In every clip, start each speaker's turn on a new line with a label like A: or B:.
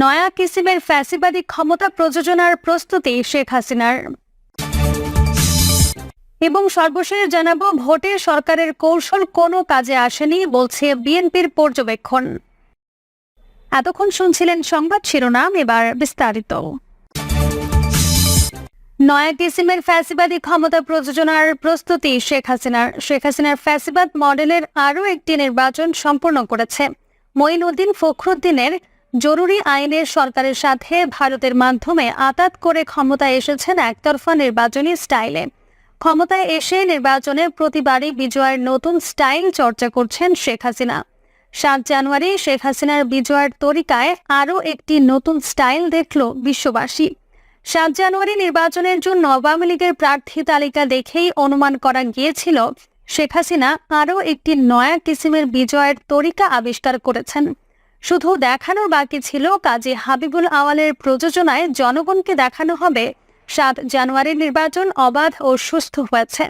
A: নয়া কিসিমের ফ্যাসিবাদী ক্ষমতা প্রযোজনার প্রস্তুতি শেখ হাসিনার। এবং সর্বশেষ জানাব, ভোটে সরকারের কৌশল কোনো কাজে আসেনি বলছে বিএনপির পর্যবেক্ষণ। এতক্ষণ শুনছিলেন সংবাদ শিরোনাম, এবার বিস্তারিত। নয়া কিসিমের ফ্যাসিবাদী ক্ষমতা প্রযোজনার প্রস্তুতি শেখ হাসিনার। শেখ হাসিনার ফ্যাসিবাদ মডেলের আরও একটি নির্বাচন সম্পন্ন করেছে। মঈনুদ্দিন ফখরুদ্দিনের জরুরি আইনের সরকারের সাথে ভারতের মাধ্যমে আতাত করে ক্ষমতায় এসেছেন একতরফা নির্বাচনী স্টাইলে। ক্ষমতায় এসে নির্বাচনে প্রতিবারই বিজয়ের নতুন স্টাইল চর্চা করছেন শেখ হাসিনা। সাত জানুয়ারি শেখ হাসিনার বিজয়ের তরিকায় আরও একটি নতুন স্টাইল দেখল বিশ্ববাসী। সাত জানুয়ারি নির্বাচনের জন্য আওয়ামী লীগের প্রার্থী তালিকা দেখেই অনুমান করা গিয়েছিল, শেখ হাসিনা আরও একটি নয়া কিসিমের বিজয়ের তরিকা আবিষ্কার করেছেন। শুধু দেখানোর বাকি ছিল কাজী হাবিবুল আওয়ালের প্রযোজনায় জনগণকে দেখানো হবে। সাত জানুয়ারির নির্বাচন অবাধ ও সুস্থ হয়েছে।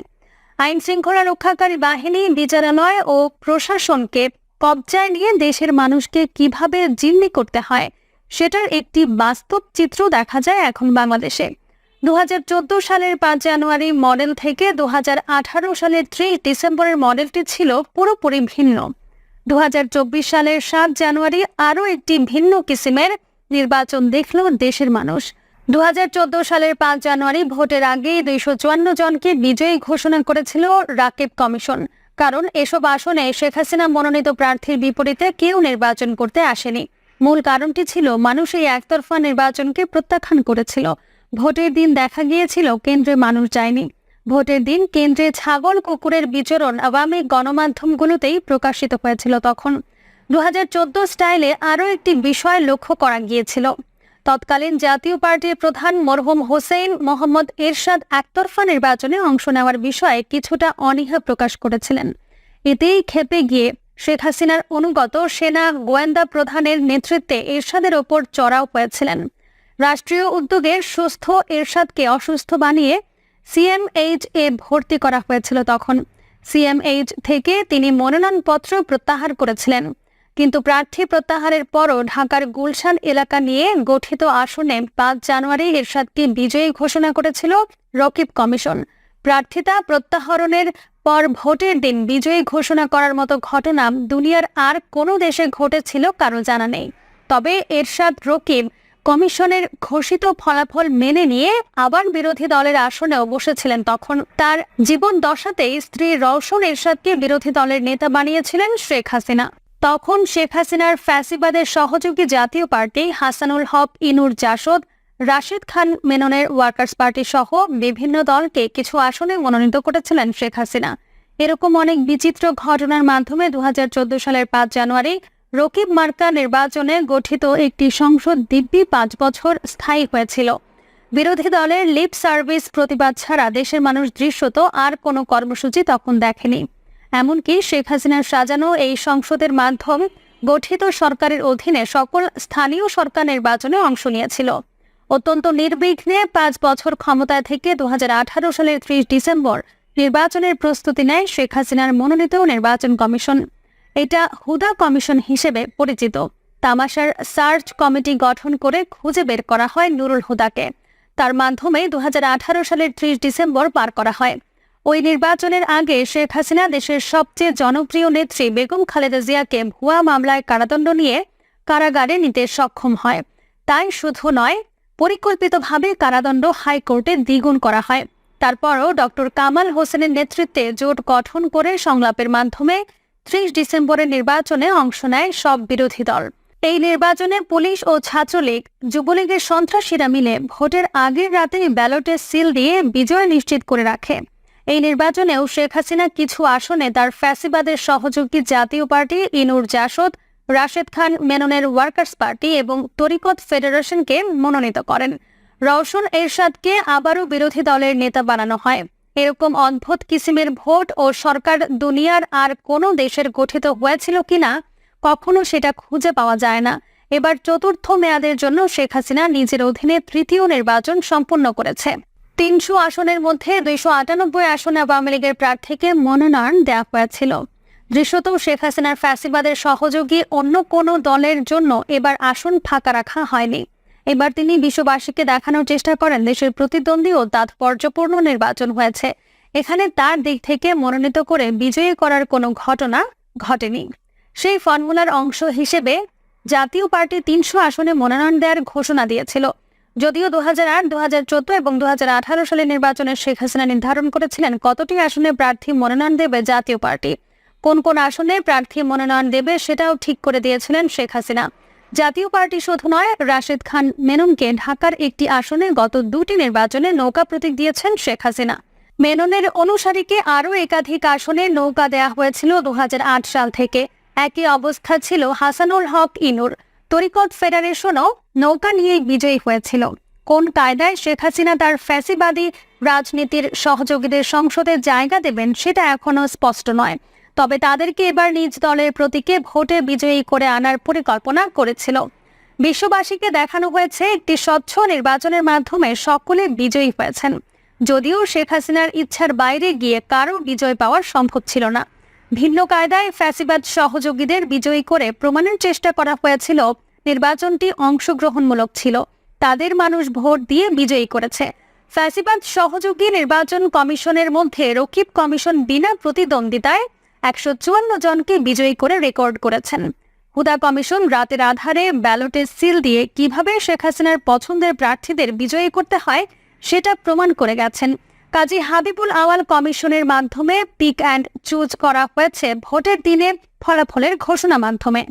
A: আইন শৃঙ্খলা রক্ষাকারী বাহিনী, বিচারালয় ও প্রশাসনকে কবজায় নিয়ে দেশের মানুষকে কীভাবে জিম্মি করতে হয়, সেটার একটি বাস্তব চিত্র দেখা যায় এখন বাংলাদেশে। দু হাজার চোদ্দ সালের পাঁচ জানুয়ারি মডেল থেকে দু হাজার আঠারো সালের ত্রিশ ডিসেম্বরের মডেলটি ছিল পুরোপুরি ভিন্ন। দু হাজার চব্বিশ সালের সাত জানুয়ারি আরও একটি ভিন্ন কিসিমের নির্বাচন দেখল দেশের মানুষ। দু হাজার চোদ্দ সালের পাঁচ জানুয়ারি ভোটের আগে দুইশো চুয়ান্ন জনকে বিজয়ী ঘোষণা করেছিল রাকিব কমিশন। কারণ এসব আসনে শেখ হাসিনা মনোনীত প্রার্থীর বিপরীতে কেউ নির্বাচন করতে আসেনি। মূল কারণটি ছিল মানুষ এই একতরফা নির্বাচনকে প্রত্যাখ্যান করেছিল। ভোটের দিন দেখা গিয়েছিল কেন্দ্রে মানুষ যায়নি। ভোটের দিন কেন্দ্রে ছাগল কুকুরের বিচরণ আওয়ামী গণমাধ্যমগুলোতেই প্রকাশিত হয়েছিল তখন। দুহাজার চোদ্দ স্টাইলে আরও একটি বিষয় লক্ষ্য করা গিয়েছিল। তৎকালীন জাতীয় পার্টির প্রধান মরহুম হোসেন মোহাম্মদ এরশাদ একতরফা নির্বাচনে অংশ নেওয়ার বিষয়ে কিছুটা অনীহা প্রকাশ করেছিলেন। এতেই খেপে গিয়ে শেখ হাসিনার অনুগত সেনা গোয়েন্দা প্রধানের নেতৃত্বে এরশাদের ওপর চড়াও হয়েছিলেন। রাষ্ট্রীয় উদ্যোগে সুস্থ এরশাদকে অসুস্থ বানিয়ে সিএমএইচ এ ভর্তি করা হয়েছিল তখন। সিএমএইচ থেকে তিনি মনোনয়নপত্র প্রত্যাহার করেছিলেন। কিন্তু প্রার্থী প্রত্যাহারের পরও ঢাকার গুলশান এলাকা নিয়ে গঠিত আসনে পাঁচ জানুয়ারি এরশাদকে বিজয়ী ঘোষণা করেছিল রকিব কমিশন। প্রার্থিতা প্রত্যাহরণের পর ভোটের দিন বিজয়ী ঘোষণা করার মতো ঘটনা দুনিয়ার আর কোনো দেশে ঘটেছিল কারও জানা নেই। তবে এরশাদ রকিব কমিশনের ঘোষিত ফলাফল মেনে নিয়ে আবার বিরোধী দলের আসনেও বসেছিলেন তখন। তার জীবন দশাতেই স্ত্রী রওশন এরশাদকে বিরোধী দলের নেতা বানিয়েছিলেন শেখ হাসিনা। তখন শেখ হাসিনার ফ্যাসিবাদের সহযোগী জাতীয় পার্টি হাসানুল হক, ইনুর জাসদ, রাশিদ খান মেননের ওয়ার্কার্স পার্টি সহ বিভিন্ন দলকে কিছু আসনে মনোনীত করেছিলেন শেখ হাসিনা। এরকম অনেক বিচিত্র ঘটনার মাধ্যমে দু হাজার চোদ্দ সালের পাঁচ জানুয়ারি রকিব মার্কা নির্বাচনে গঠিত একটি সংসদ দিব্যি পাঁচ বছর স্থায়ী হয়েছিল। বিরোধী দলের লিপ সার্ভিস প্রতিবাদ ছাড়া দেশের মানুষ দৃশ্যত আর কোনো কর্মসূচি তখন দেখেনি। এমনকি শেখ হাসিনার সাজানো এই সংসদের মাধ্যম গঠিত সরকারের অধীনে সকল স্থানীয় সরকার নির্বাচনে অংশ নিয়েছিল। অত্যন্ত নির্বিঘ্নে পাঁচ বছর ক্ষমতায় থেকে দু হাজার আঠারো সালের ত্রিশ ডিসেম্বর নির্বাচনের প্রস্তুতি নেয় শেখ হাসিনার মনোনীত নির্বাচন কমিশন। এটা হুদা কমিশন হিসেবে পরিচিত। তামাশার সার্চ কমিটি গঠন করে খুঁজে বের করা হয় নুরুল হুদাকে। তার মাধ্যমে দুহাজার আঠারো সালের ত্রিশ ডিসেম্বর পার করা হয়। ওই নির্বাচনের আগে শেখ হাসিনা দেশের সবচেয়ে জনপ্রিয় নেত্রী বেগম খালেদা জিয়াকে ভুয়া মামলায় কারাদণ্ড নিয়ে কারাগারে নিতে সক্ষম হয়। তাই শুধু নয়, পরিকল্পিতভাবে কারাদণ্ড হাইকোর্টে দ্বিগুণ করা হয়। তারপরও ডক্টর কামাল হোসেনের নেতৃত্বে জোট গঠন করে সংলাপের মাধ্যমে ত্রিশ ডিসেম্বরের নির্বাচনে অংশ নেয় সব বিরোধী দল। এই নির্বাচনে পুলিশ ও ছাত্রলীগ, যুবলীগের সন্ত্রাসীরা মিলে ভোটের আগের রাতে ব্যালটে সিল দিয়ে বিজয় নিশ্চিত করে রাখে। এই নির্বাচনেও শেখ হাসিনা কিছু আসনে তার ফ্যাসিবাদের সহযোগী জাতীয় পার্টি ইনুর জাসদ, রাশেদ খান মেননের ওয়ার্কার্স পার্টি এবং তরিকত ফেডারেশনকে মনোনীত করেন। রওশন এরশাদকে আবারও বিরোধী দলের নেতা বানানো হয়। এরকম অদ্ভুত কিসিমের ভোট ও সরকার দুনিয়ার আর কোনো দেশের গঠিত হয়েছিল কিনা, কখনো সেটা খুঁজে পাওয়া যায় না। এবার চতুর্থ মেয়াদের জন্য শেখ হাসিনা নিজের অধীনে তৃতীয় নির্বাচন সম্পন্ন করেছে। তিনশো আসনের মধ্যে দুইশো আটানব্বই আসনে আওয়ামী লীগের প্রার্থীকে মনোনয়ন দেওয়া হয়েছিল। দৃশ্যত শেখ হাসিনার ফ্যাসিবাদের সহযোগী অন্য কোনো দলের জন্য এবার আসন ফাঁকা রাখা হয়নি। এবার তিনি বিশ্ববাসীকে দেখানোর চেষ্টা করেন। দেশের প্রতিদ্বন্দ্বী ও তাৎপর্যপূর্ণ নির্বাচন হয়েছে। এখানে তার দিক থেকে মনোনীত করে বিজয়ী করার কোনো ঘটনা ঘটেনি। সেই ফর্মুলার অংশ হিসেবে জাতীয় পার্টি তিনশো আসনে মনোনয়ন দেওয়ার ঘোষণা দিয়েছিল। যদিও দু হাজার আট দু হাজার চোদ্দ এবং দু হাজার আঠারো সালে নির্বাচনে শেখ হাসিনা নির্ধারণ করেছিলেন কতটি আসনে প্রার্থী মনোনয়ন দেবে জাতীয় পার্টি। কোন কোন আসনে প্রার্থী মনোনয়ন দেবে সেটাও ঠিক করে দিয়েছিলেন শেখ হাসিনা। জাতীয় পার্টি শুধু নয় রাশেদ খান মেননকে ঢাকার একটি আসনে গত দুটি নির্বাচনে নৌকা প্রতীক দিয়েছেন শেখ হাসিনা। মেননের অনুসারীকে আরও একাধিক আসনে নৌকা দেয়া হয়েছিল দু হাজার আট সাল থেকে। একই অবস্থা ছিল হাসানুল হক, ইনুর। তরিকত ফেডারেশনও নৌকা নিয়েই বিজয়ী হয়েছিল। কোন কায়দায় শেখ হাসিনা তার ফ্যাসিবাদী রাজনীতির সহযোগীদের সংসদে জায়গা দেবেন সেটা এখনও স্পষ্ট নয়। তবে তাদেরকে এবার নিজ দলের প্রতীকে ভোটে বিজয়ী করে আনার পরিকল্পনা করেছিল। বিশ্ববাসীকে দেখানো হয়েছে একটি স্বচ্ছ নির্বাচনের মাধ্যমে সকলে বিজয়ী হয়েছেন। যদিও শেখ হাসিনার ইচ্ছার বাইরে গিয়ে কারও বিজয় পাওয়া সম্ভব ছিল না। ভিন্ন কায়দায় ফ্যাসিবাদ সহযোগীদের বিজয়ী করে প্রমাণের চেষ্টা করা হয়েছিল। নির্বাচনটি অংশগ্রহণমূলক ছিল। তাদের মানুষ ভোট দিয়ে বিজয়ী করেছে। ফ্যাসিবাদ সহযোগী নির্বাচন কমিশনের মধ্যে রকিব কমিশন বিনা প্রতিদ্বন্দ্বিতায় একশো চুয়ান্ন জনকে বিজয়ী করে রেকর্ড করেছেন। হুদা কমিশন রাতের আধারে ব্যালটে সিল দিয়ে কীভাবে শেখ হাসিনার পছন্দের প্রার্থীদের বিজয়ী করতে হয়, সেটা প্রমাণ করে গেছেন। কাজী হাবিবুল আওয়াল কমিশনের মাধ্যমে পিক অ্যান্ড চুজ করা হয়েছে ভোটের দিনে ফলাফলের ঘোষণা মাধ্যমে।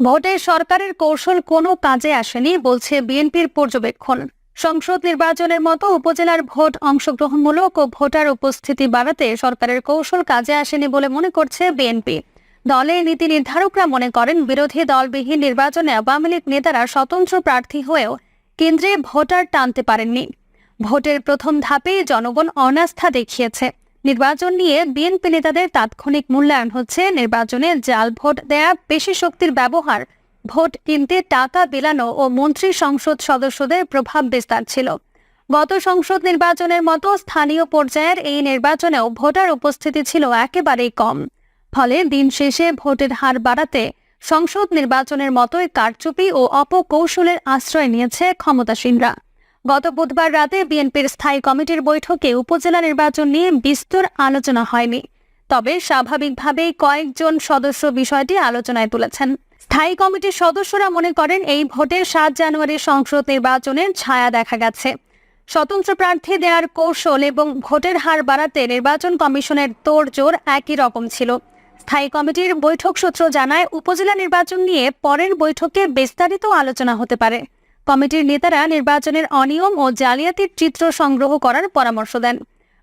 A: ভোটে সরকারের কৌশল কোনো কাজে আসেনি, বলছে বিএনপির পর্যবেক্ষণ। সংসদ নির্বাচনের মতো উপজেলার ভোট অংশগ্রহণমূলক ও ভোটার উপস্থিতি বাড়াতে সরকারের কৌশল কাজে আসেনি বলে মনে করছে বিএনপি। দলের নীতি নির্ধারকরা মনে করেন বিরোধী দলবিহীন নির্বাচনে আওয়ামী লীগ নেতারা স্বতন্ত্র প্রার্থী হয়েও কেন্দ্রে ভোটার টানতে পারেননি। ভোটের প্রথম ধাপেই জনগণ অনাস্থা দেখিয়েছে। নির্বাচন নিয়ে বিএনপি নেতাদের তাৎক্ষণিক মূল্যায়ন হচ্ছে নির্বাচনে জাল ভোট দেয়া, পেশি শক্তির ব্যবহার ভোট কিনতে টাকা বিলানো ও মন্ত্রী সংসদ সদস্যদের প্রভাব বিস্তার ছিল। গত সংসদ নির্বাচনের মতো স্থানীয় পর্যায়ের এই নির্বাচনেও ভোটার উপস্থিতি ছিল একেবারেই কম। ফলে দিন শেষে ভোটের হার বাড়াতে সংসদ নির্বাচনের মতোই কারচুপি ও অপকৌশলের আশ্রয় নিয়েছে ক্ষমতাসীনরা। গত বুধবার রাতে বিএনপির স্থায়ী কমিটির বৈঠকে উপজেলা নির্বাচন নিয়ে বিস্তর আলোচনা হয়নি। তবে স্বাভাবিকভাবেই কয়েকজন সদস্য বিষয়টি আলোচনায় তুলেছেন। স্থায়ী কমিটির সদস্যরা মনে করেন এই ভোটের সাত জানুয়ারি সংসদ নির্বাচনের ছায়া দেখা গেছে। স্বতন্ত্র প্রার্থী দেওয়ার কৌশল এবং ভোটের হার বাড়াতে নির্বাচন কমিশনের তোড়জোড় একই রকম ছিল। স্থায়ী কমিটির বৈঠক সূত্র জানায়, উপজেলা নির্বাচন নিয়ে পরের বৈঠকে বিস্তারিত আলোচনা হতে পারে। কমিটির নেতারা নির্বাচনের অনিয়ম ও জালিয়াতির চিত্র সংগ্রহ করার পরামর্শ দেন।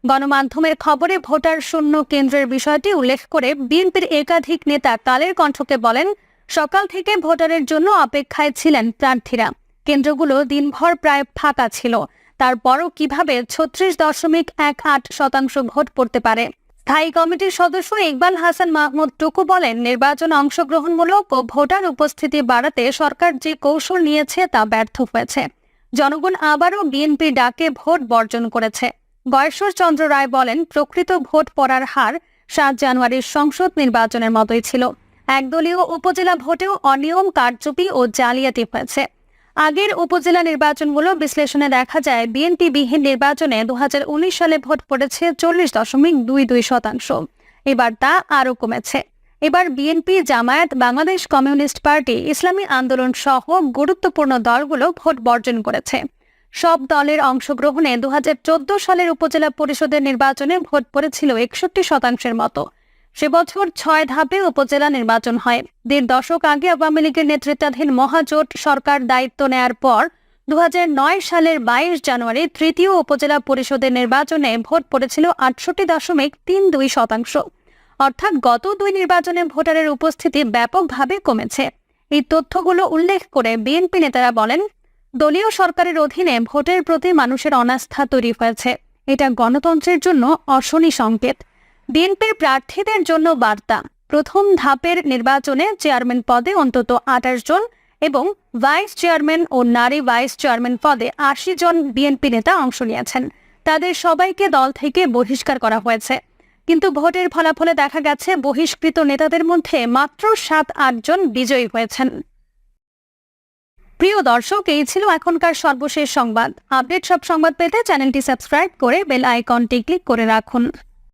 A: গণমাধ্যমের খবরে ভোটার শূন্য কেন্দ্রের বিষয়টি উল্লেখ করে বিএনপির একাধিক নেতা কালের কণ্ঠকে বলেন সকাল থেকে ভোটারের জন্য অপেক্ষায় ছিলেন প্রার্থীরা। কেন্দ্রগুলো দিনভর প্রায় ফাঁকা ছিল। তারপরও কীভাবে ছত্রিশ দশমিক এক আট শতাংশ ভোট পড়তে পারে? স্থায়ী কমিটির সদস্য ইকবাল হাসান মাহমুদ টুকু বলেন, নির্বাচন অংশগ্রহণমূলক ও ভোটার উপস্থিতি বাড়াতে সরকার যে কৌশল নিয়েছে তা ব্যর্থ হয়েছে। জনগণ আবারও বিএনপি ডাকে ভোট বর্জন করেছে। গয়েশ্বর চন্দ্র রায় বলেন, প্রকৃত ভোট পড়ার হার সাত জানুয়ারির সংসদ নির্বাচনের মতোই ছিল। একদলীয় উপজেলা ভোটেও অনিয়ম, কারচুপি ও জালিয়াতি হয়েছে। আগের উপজেলা নির্বাচনগুলো বিশ্লেষণে দেখা যায় বিএনপি বিহীন নির্বাচনে দু হাজার উনিশ সালে ভোট পড়েছে চল্লিশ দশমিক দুই দুই শতাংশ। এবার তা আরও কমেছে। এবার BNP, Jamaat, Bangladesh communist party, Islami Andolan সহ গুরুত্বপূর্ণ দলগুলো ভোট বর্জন করেছে। সব দলের অংশগ্রহণে দু হাজার চোদ্দ সালের উপজেলা পরিষদের নির্বাচনে ভোট পড়েছিল একষট্টি শতাংশের মতো। সে বছর ছয় ধাপে উপজেলা নির্বাচন হয়। দেড় দশক আগে আওয়ামী লীগের নেতৃত্বাধীন মহাজোট সরকার দায়িত্ব নেয়ার পর দু হাজার নয় সালের বাইশ জানুয়ারি তৃতীয় উপজেলা পরিষদের নির্বাচনে ভোট পড়েছিল আটষট্টি দশমিক তিন দুই শতাংশ। অর্থাৎ গত দুই নির্বাচনে ভোটারের উপস্থিতি ব্যাপকভাবে কমেছে। এই তথ্যগুলো উল্লেখ করে বিএনপি নেতারা বলেন, দলীয় সরকারের অধীনে ভোটের প্রতি মানুষের অনাস্থা তৈরি হয়েছে। এটা গণতন্ত্রের জন্য অশনি সংকেত। বিএনপির প্রার্থীদের জন্য বার্তা। প্রথম ধাপের নির্বাচনে চেয়ারম্যান পদে অন্তত আঠাশ জন এবং ভাইস চেয়ারম্যান ও নারী ভাইস চেয়ারম্যান পদে আশি জন বিএনপি নেতা অংশ নিয়েছেন। তাদের সবাইকে দল থেকে বহিষ্কার করা হয়েছে। কিন্তু ভোটের ফলাফলে দেখা গেছে, বহিষ্কৃত নেতাদের মধ্যে মাত্র সাত আটজন বিজয়ী হয়েছেন। প্রিয় দর্শক, এই ছিল এখনকার সর্বশেষ সংবাদ। আপডেট সব সংবাদ পেতে চ্যানেলটি সাবস্ক্রাইব করে বেল আইকনটি ক্লিক করে রাখুন।